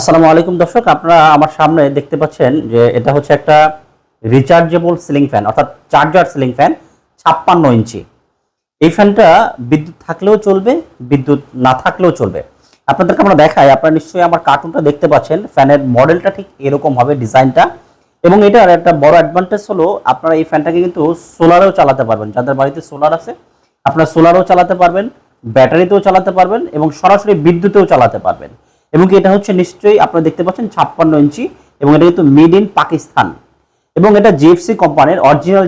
আসসালামু আলাইকুম দর্শক, আপনারা আমার সামনে দেখতে পাচ্ছেন যে এটা হচ্ছে একটা রিচার্জেবল সিলিং ফ্যান অর্থাৎ চার্জার সিলিং ফ্যান ছাপ্পান্ন ইঞ্চি। এই ফ্যানটা বিদ্যুৎ থাকলেও চলবে, বিদ্যুৎ না থাকলেও চলবে। আপনাদেরকে আমরা দেখাই, আপনারা নিশ্চয়ই আমার কার্টুনটা দেখতে পাচ্ছেন ফ্যানের মডেলটা ঠিক এরকম হবে ডিজাইনটা এবং এটার একটা বড় অ্যাডভান্টেজ হলো, আপনারা এই ফ্যানটাকে কিন্তু সোলারেও চালাতে পারবেন। যাদের বাড়িতে সোলার আছে, আপনারা সোলারও চালাতে পারবেন ব্যাটারিতেও চালাতে পারবেন এবং সরাসরি বিদ্যুতেও চালাতে পারবেন। এবং এটা হচ্ছে নিশ্চয়ই আপনারা দেখতে পাচ্ছেন ছাপ্পান্ন ইঞ্চি এবং এটা কিন্তু মেড ইন পাকিস্তান। এবং এটা জিএফসি কোম্পানির অরিজিনাল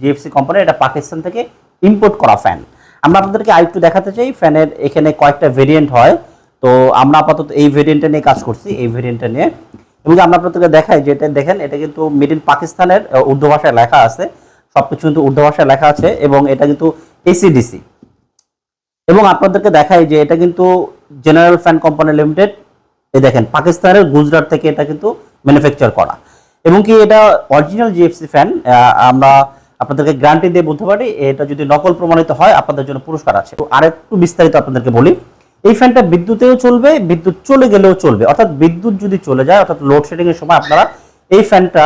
জিএফসি কোম্পানির এটা পাকিস্তান থেকে ইম্পোর্ট করা ফ্যান আমরা আপনাদেরকে আরেকটু দেখাতে চাই ফ্যানের এখানে কয়েকটা ভেরিয়েন্ট হয়। তো আমরা আপাতত এই ভেরিয়েন্টটা নিয়ে কাজ করছি, এই ভেরিয়েন্টটা নিয়ে। এবং আমরা আপনাদেরকে দেখাই যে এটা, দেখেন, এটা কিন্তু মেড ইন পাকিস্তানের উর্দু ভাষায় লেখা আছে। সবকিছু কিন্তু উর্দু ভাষায় লেখা আছে এবং এটা কিন্তু এসিডিসি এবং আপনাদেরকে দেখাই যে এটা কিন্তু জেনারেল ফ্যান কোম্পানি লিমিটেড এই দেখেন, পাকিস্তানের গুজরাট থেকে এটা কিন্তু ম্যানুফ্যাকচার করা। এবং কি এটা অরিজিনাল জিএফসি ফ্যান আমরা আপনাদেরকে গ্যারান্টি দিয়ে বলতে পারি, এটা যদি নকল প্রমাণিত হয়, আপনাদের জন্য পুরস্কার আছে। তো আরেকটু বিস্তারিত আপনাদেরকে বলি, এই ফ্যানটা বিদ্যুতেও চলবে, বিদ্যুৎ চলে গেলেও চলবে। অর্থাৎ বিদ্যুৎ যদি চলে যায়, অর্থাৎ লোডশেডিং এর সময় আপনারা এই ফ্যানটা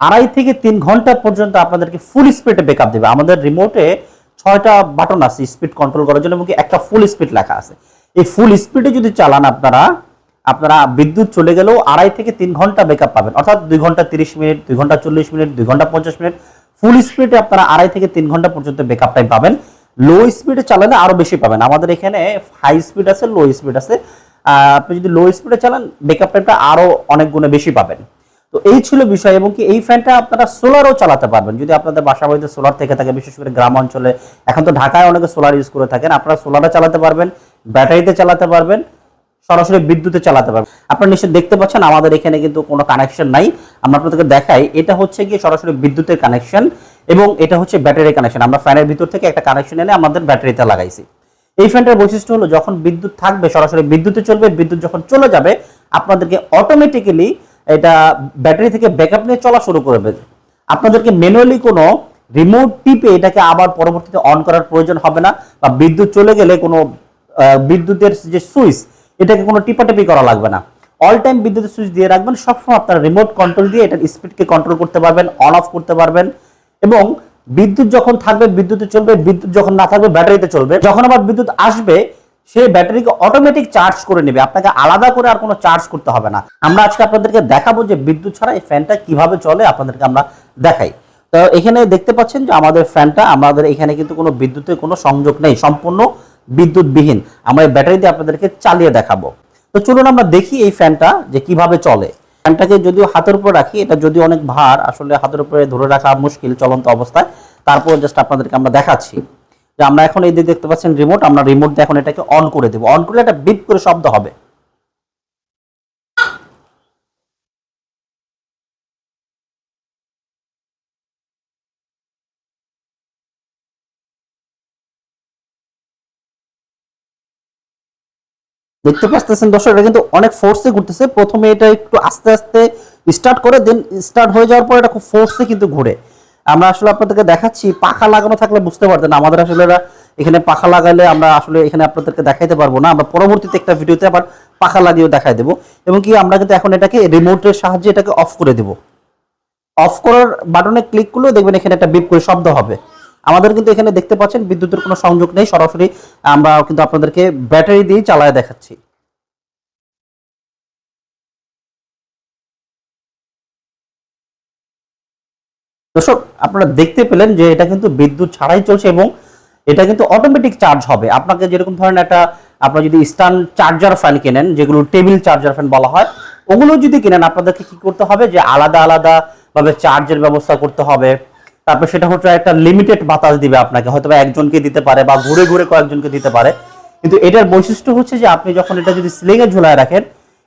আড়াই থেকে তিন ঘণ্টা পর্যন্ত আপনাদেরকে ফুল স্পিডে ব্যাকআপ দেবে। আমাদের রিমোটে ছয়টা বাটন আছে স্পিড কন্ট্রোল করার জন্য, এবং একটা ফুল স্পিড লেখা আছে। এই ফুল স্পিডে যদি চালান আপনারা আপনারা বিদ্যুৎ চলে গেলেও আড়াই থেকে তিন ঘণ্টা ব্যাকআপ পাবেন। অর্থাৎ দুই ঘণ্টা তিরিশ মিনিট, দুই ঘণ্টা চল্লিশ মিনিট, দুই ঘণ্টা পঞ্চাশ মিনিট ফুল স্পিডে আপনারা আড়াই থেকে তিন ঘণ্টা পর্যন্ত ব্যাকআপ টাইম পাবেন। লো স্পিডে চালালে আরও বেশি পাবেন। আমাদের এখানে হাই স্পিড আছে লো স্পিড আছে। আপনি যদি লো স্পিডে চালান ব্যাকআপ টাইমটা আরও অনেক গুণে বেশি পাবেন। তো এই ছিল বিষয় এবং কি এই ফ্যানটা আপনারা সোলারও চালাতে পারবেন। যদি আপনাদের বাসা বাড়িতে সোলার থেকে থাকে, বিশেষ করে গ্রাম অঞ্চলে, এখন তো ঢাকায় অনেকে সোলার ইউজ করে থাকেন, আপনারা সোলারে চালাতে পারবেন। ব্যাটারিতে চালাতে পারবেন, সরাসরি বিদ্যুতে চালাতে পারবেন। আপনারা নিশ্চয়ই দেখতে পাচ্ছেন, আমাদের এখানে কিন্তু কোনো কানেকশন নাই। আমরা আপনাদেরকে দেখাই, এটা হচ্ছে গিয়ে সরাসরি বিদ্যুতের কানেকশন এবং এটা হচ্ছে ব্যাটারি কানেকশন আমরা ফ্যানের ভিতর থেকে একটা কানেকশন এনে আমাদের ব্যাটারিতে লাগাইছি। এই ফ্যানটার বৈশিষ্ট্য হলো, যখন বিদ্যুৎ থাকবে, সরাসরি বিদ্যুতে চলবে, বিদ্যুৎ যখন চলে যাবে, আপনাদেরকে অটোমেটিক্যালি এটা ব্যাটারি থেকে ব্যাকআপ নিয়ে চলা শুরু করবে। আপনাদেরকে ম্যানুয়ালি কোনো রিমোট টিপে এটাকে আবার পরবর্তীতে অন করার প্রয়োজন হবে না বা বিদ্যুৎ চলে গেলে কোনো বিদ্যুতের যে সুইচ, এটাকে কোনো টিপাটিপি করা লাগবে না। অল টাইম বিদ্যুতের সুইচ দিয়ে রাখবেন, সবসময় আপনারা রিমোট কন্ট্রোল দিয়ে এটার স্পিডকে কন্ট্রোল করতে পারবেন অন অফ করতে পারবেন এবং বিদ্যুৎ যখন থাকবে, বিদ্যুতে চলবে, বিদ্যুৎ যখন না থাকবে, ব্যাটারিতে চলবে। যখন আবার বিদ্যুৎ আসবে, সেই ব্যাটারিকে অটোমেটিক চার্জ করে নেবে। আপনাকে আলাদা করে আর কোনো চার্জ করতে হবে না। আমরা আজকে আপনাদেরকে দেখাবো যে বিদ্যুৎ ছাড়া এই ফ্যানটা কীভাবে চলে, আপনাদেরকে আমরা দেখাই। তো এখানে দেখতে পাচ্ছেন যে আমাদের ফ্যানটা আমাদের এখানে কিন্তু কোনো বিদ্যুতের কোনো সংযোগ নেই। সম্পূর্ণ বিদ্যুৎবিহীন। আমরা এই ব্যাটারি দিয়ে আপনাদেরকে চালিয়ে দেখাবো। তো চলুন আমরা দেখি এই ফ্যানটা যে কীভাবে চলে। ফ্যানটাকে যদিও হাতের উপর রাখি, এটা যদি অনেক ভার, আসলে হাতের উপরে ধরে রাখা মুশকিল চলন্ত অবস্থায়। তারপর জাস্ট আপনাদেরকে আমরা দেখাচ্ছি। যে আমরা এখন এই যে দেখতে পাচ্ছেন রিমোট আমরা রিমোট দিয়ে এখন এটাকে অন করে দেবো। অন করলে এটা বিপ করে শব্দ হবে। দেখতে পাচ্ছেন দর্শক, এটা কিন্তু অনেক ফোর্সে ঘুরতেছে। প্রথমে এটা একটু আস্তে আস্তে স্টার্ট করে দেন স্টার্ট হয়ে যাওয়ার পর এটা খুব ফোর্সে কিন্তু ঘুরে। আমরা আসলে আপনাদেরকে দেখাচ্ছি, পাখা লাগানো থাকলে বুঝতে পারতেন, আমাদের আসলে এখানে পাখা লাগালে আমরা আসলে এখানে আপনাদেরকে দেখাইতে পারব না। আমরা পরবর্তীতে একটা ভিডিওতে আবার পাখা লাগিয়েও দেখাই দেবো। এবং কি, আমরা কিন্তু এখন এটাকে রিমোটের সাহায্যে এটাকে অফ করে দেবো। অফ করার বাটনে ক্লিক করলেও দেখবেন এখানে একটা বিপ করে শব্দ হবে। আমাদের কিন্তু এখানে দেখতে পাচ্ছেন, বিদ্যুতের কোনো সংযোগ নেই। সরাসরি আমরা কিন্তু আপনাদেরকে ব্যাটারি দিয়ে চালায় দেখাচ্ছি। দর্শক, আপনারা দেখতে পেলেন যে এটা কিন্তু বিদ্যুৎ ছাড়াই চলছে এবং এটা কিন্তু অটোমেটিক চার্জ হবে। আপনাকে যেরকম ধরেন একটা, আপনারা যদি স্টান চার্জার ফ্যান কেনেন, যেগুলো টেবিল চার্জার ফ্যান বলা হয়, ওগুলো যদি কেনেন, আপনাদেরকে কি করতে হবে যে আলাদা আলাদা ভাবে চার্জের ব্যবস্থা করতে হবে। তারপর সেটা হচ্ছে একটা লিমিটেড বাতাস দিবে আপনাকে হয়তো একজনকে দিতে পারে বা ঘুরে ঘুরে কয়েকজনকে দিতে পারে। কিন্তু এটার বৈশিষ্ট্য হচ্ছে যে আপনি যখন এটা যদি স্লিং এ ঝুলায় রাখেন,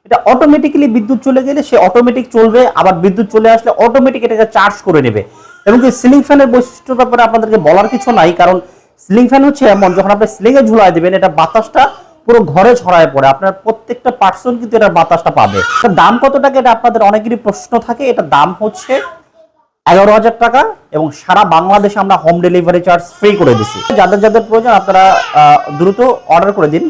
এটা অটোমেটিক্যালি বিদ্যুৎ চলে গেলে সে অটোমেটিক চলবে, আবার বিদ্যুৎ চলে আসলে অটোমেটিক এটাকে চার্জ করে নেবে। এবং এই সিলিং ফ্যানের বৈশিষ্ট্য ব্যাপারে আপনাদেরকে বলার কিছু নাই, কারণ সিলিং ফ্যান হচ্ছে এমন, যখন আপনি সিলিং এ ঝুলাই দিবেন, এটা বাতাসটা পুরো ঘরে ছড়ায় পড়ে, আপনার প্রত্যেকটা পার্সন কিন্তু এটার বাতাসটা পাবে। দাম কত টাকা এটা আপনাদের অনেকেরই প্রশ্ন থাকে, এটা দাম হচ্ছে এগারো হাজার টাকা এবং সারা বাংলাদেশে আমরা হোম ডেলিভারি চার্জ ফ্রি করে দিচ্ছি যাদের যাদের প্রয়োজন আপনারা দ্রুত অর্ডার করে দিন।